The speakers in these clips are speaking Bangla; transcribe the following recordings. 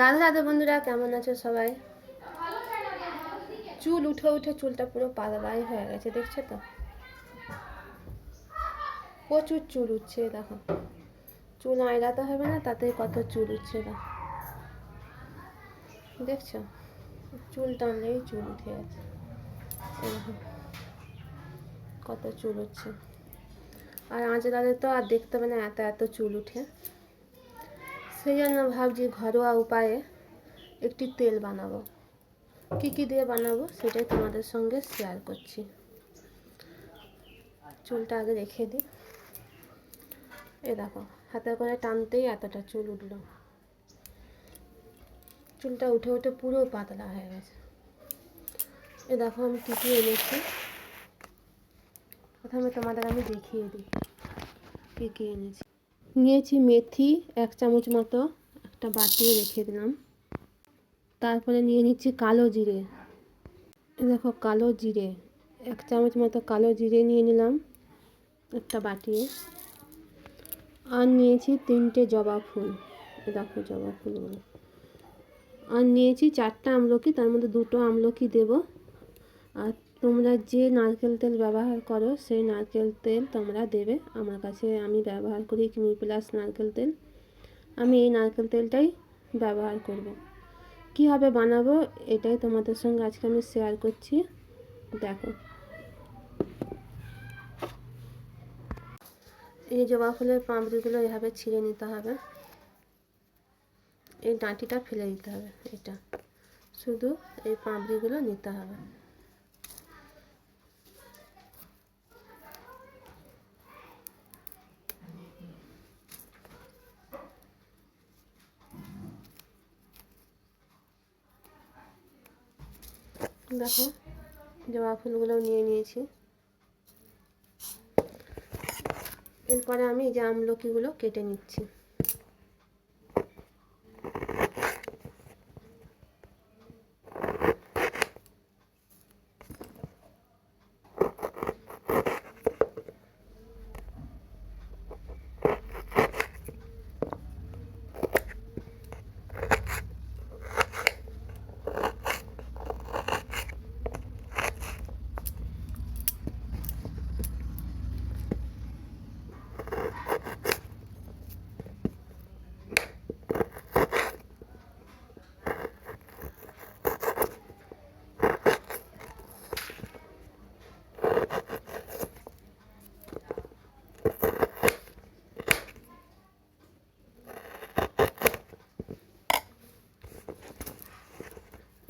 রাধে রাধে বন্ধুরা, কেমন আছো সবাই? চুল উঠে উঠে চুলটা পুরো পাতলাই হয়ে গেছে, দেখছ তো? প্রচুর চুল উঠছে, দেখো। চুল আঁড়াতে হবে না, তাতেই কত চুল উঠছে, দেখো। দেখছ? চুল টানলেই চুল উঠে দেখো, কত চুল উঠছে। আর আঁচড়ালে তো আর দেখতে হবে না, এত এত চুল উঠে। সেই জন্য ভাবছি ঘরোয়া উপায়ে একটি তেল বানাবো। কী কী দিয়ে বানাবো সেটাই তোমাদের সঙ্গে শেয়ার করছি। চুলটা আগে রেখে দিই। এ দেখো, হাতে করে টানতেই এতটা চুল উঠল। চুলটা উঠে উঠে পুরো পাতলা হয়ে গেছে। এ দেখো আমি কী কী এনেছি। প্রথমে তোমাদের আমি দেখিয়ে দিই, কী কী এনেছি। নিয়েছি মেথি এক চামচ মতো, একটা বাটিয়ে রেখে দিলাম। তারপরে নিয়ে নিচ্ছি কালো জিরে। দেখো কালো জিরে, এক চামচ মতো কালো জিরে নিয়ে নিলাম, একটা বাটিয়ে। আর নিয়েছি তিনটে জবা ফুল দেখো জবা ফুলগুলো। আর নিয়েছি চারটা আমলকি, তার মধ্যে দুটো আমলকি দেব, আর তোমরা যে নারকেল তেল ব্যবহার করো, সেই নারকেল তেল তোমরা দেবে। আমার কাছে আমি ব্যবহার করি কিমি প্লাস নারকেল তেল। আমি এই নারকেল তেলটাই ব্যবহার করব। কীভাবে বানাবো, এটাই তোমাদের সঙ্গে আজকে আমি শেয়ার করছি। দেখো। এই জবা ফুলের পাঁপড়িগুলো এভাবে ছিঁড়ে নিতে হবে। এই ডাঁটিটা ফেলে দিতে হবে, এটা। শুধু এই পাঁপড়িগুলো নিতে হবে। দেখো জবা ফুলগুলো নিয়ে নিয়েছি। এরপরে আমি এই যে আমলকিগুলো কেটে নিচ্ছি।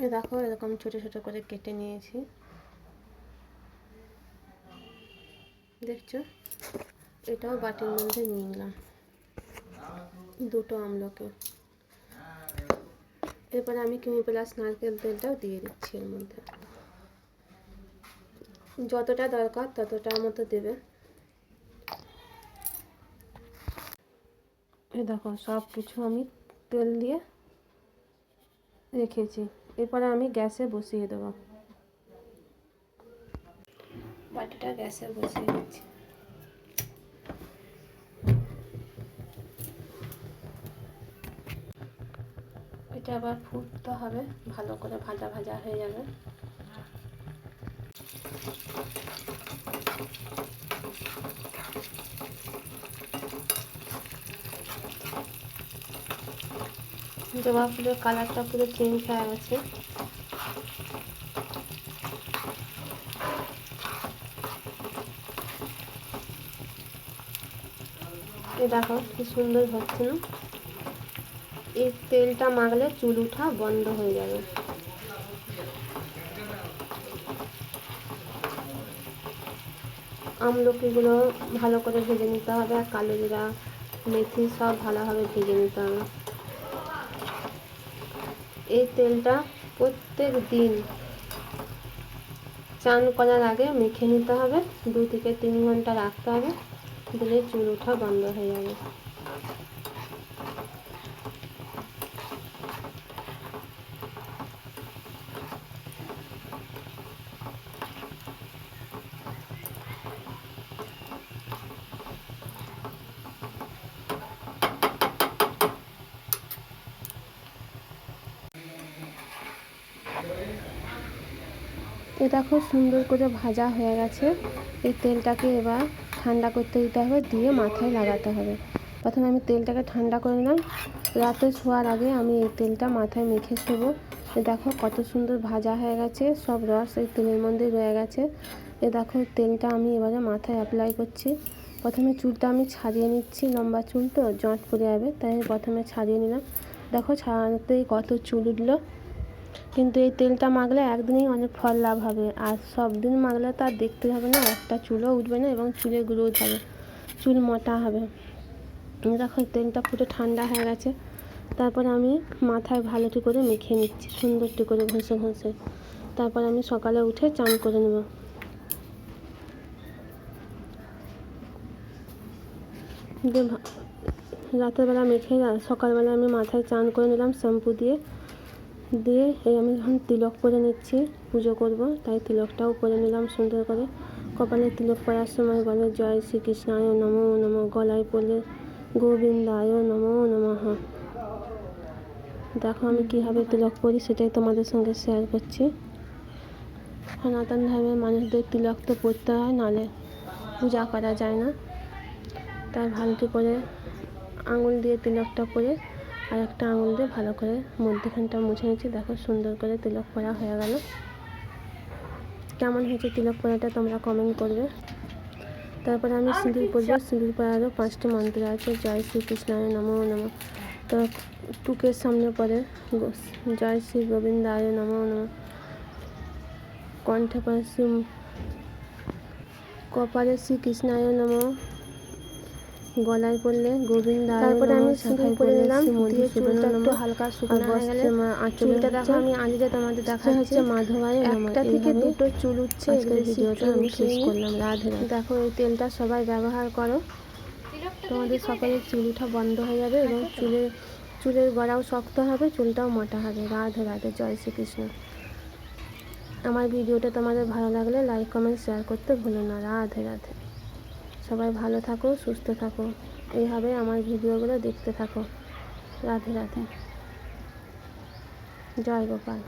এই দেখো, এরকম ছোটো ছোটো করে কেটে নিয়েছি। দেখছ? এটাও বাটির মধ্যে নিয়ে নিলাম। দুটো আমলকে। এরপরে আমি কিমি প্লাস নারকেল তেলটাও দিয়ে দিচ্ছি এর মধ্যে। যতটা দরকার ততটা মতো দেবে। এই দেখো সব কিছু আমি তেল দিয়ে রেখেছি। এরপরে আমি গ্যাসে বসিয়ে দেবো। বাটিটা গ্যাসে বসিয়ে দিচ্ছি। এটা আবার ফুটতে হবে, ভালো করে ভাজা ভাজা হয়ে যাবে। জবা ফুলের কালারটা পুরো চেঞ্জ হয়ে গেছে। এ দেখো কি সুন্দর হচ্ছে না? এই তেলটা মাখলে চুল উঠা বন্ধ হয়ে যাবে। আমলকিগুলো ভালো করে ভেজে নিতে হবে আর কালো জিরা, মেথি সব ভালোভাবে ভেজে নিতে হবে। এই তেলটা প্রত্যেক দিন চান করার আগে মেখে নিতে হবে। দু থেকে তিন ঘণ্টা রাখতে হবে। দিলে চুল ওঠা বন্ধ হয়ে যাবে। এটা খুব সুন্দর করে ভাজা হয়ে গেছে। এই তেলটাকে এবার ঠান্ডা করতে দিতে হবে, দিয়ে মাথায় লাগাতে হবে। প্রথমে আমি তেলটাকে ঠান্ডা করে নিলাম। রাতে শোয়ার আগে আমি এই তেলটা মাথায় মেখে শোবো এ দেখো কত সুন্দর ভাজা হয়ে গেছে, সব রস এই তেলের মধ্যে রয়ে গেছে। এ দেখো তেলটা আমি এবারে মাথায় অ্যাপ্লাই করছি। প্রথমে চুলটা আমি ছাড়িয়ে নিচ্ছি, লম্বা চুল তো, জট পড়ে যাবে, তাই প্রথমে ছাড়িয়ে নিলাম। দেখো ছাড়াতেই কত চুল উঠল। কিন্তু এই তেলটা মাখলে একদিনেই অনেক ফল লাভ হবে। আর সব দিন মাখলে তার দেখতে হবে না, একটা চুলও উঠবে না এবং চুলে গ্রোথ হবে, চুল মোটা হবে। দেখো তেলটা পুরো ঠান্ডা হয়ে গেছে। তারপর আমি মাথায় ভালোটি করে মেখে নিচ্ছি সুন্দরটি করে ঘষে ঘষে। তারপর আমি সকালে উঠে চান করে নেব। রাতের বেলা মেখে সকালবেলা আমি মাথায় চান করে নিলাম শ্যাম্পু দিয়ে। দিয়ে এই আমি এখন তিলক করে নিচ্ছি, পুজো করব, তাই তিলকটাও করে নিলাম সুন্দর করে। কপালে তিলক পরার সময় বলে, জয় শ্রীকৃষ্ণায় নমো নমো গলায় পড়লে গোবিন্দায় নমো, নমঃ। দেখো আমি কীভাবে তিলক করি সেটাই তোমাদের সঙ্গে শেয়ার করছি। সনাতন ধর্মের মানুষদের তিলক তো পড়তে হয় নাহলে পূজা করা যায় না। তাই ভালোটি করে আঙুল দিয়ে তিলকটা করে আর একটা আঙুল দিয়ে ভালো করে মধ্যখানটা মুছে নিচ্ছি। দেখো সুন্দর করে তিলক করা হয়ে গেল। কেমন হয়েছে তিলক পরাটা তোমরা কমেন্ট করবে। তারপরে আমি সিঁদুর পরবো। সিঁদুর পরারও পাঁচটি মন্ত্র আছে। জয় শ্রীকৃষ্ণায় নমো নম। তো টুকের সামনে পরে জয় শ্রী গোবিন্দায় নমো নম। কণ্ঠে পরে শ্রী কপালে শ্রীকৃষ্ণায় নম। গলায় পড়লে গোবিন্দ তারপরে আমি সিঁদুর পরে নিলাম, দিয়ে চুলটা একটু হালকা শুকনো হয়ে গেলে চুলটা দেখো আমি আলিতে তোমাদের দেখা হচ্ছে মাধবায় একটা থেকে দুটো চুল উঠছে আজকের ভিডিওটা আমি শেষ করলাম। রাধে রাধে। দেখো এই তেলটা সবাই ব্যবহার করো। তোমাদের সকালে চুল ওঠা বন্ধ হয়ে যাবে এবং চুলের চুলের গড়াও শক্ত হবে চুলটাও মোটা হবে। রাধে রাধে জয় শ্রীকৃষ্ণ। আমার ভিডিওটা তোমাদের ভালো লাগলে লাইক কমেন্ট শেয়ার করতে ভুলো না। রাধে রাধে। সবাই ভালো থাকো সুস্থ থাকো। এইভাবে আমার ভিডিওগুলো দেখতে থাকো। রাধে রাধে। জয় গোপাল।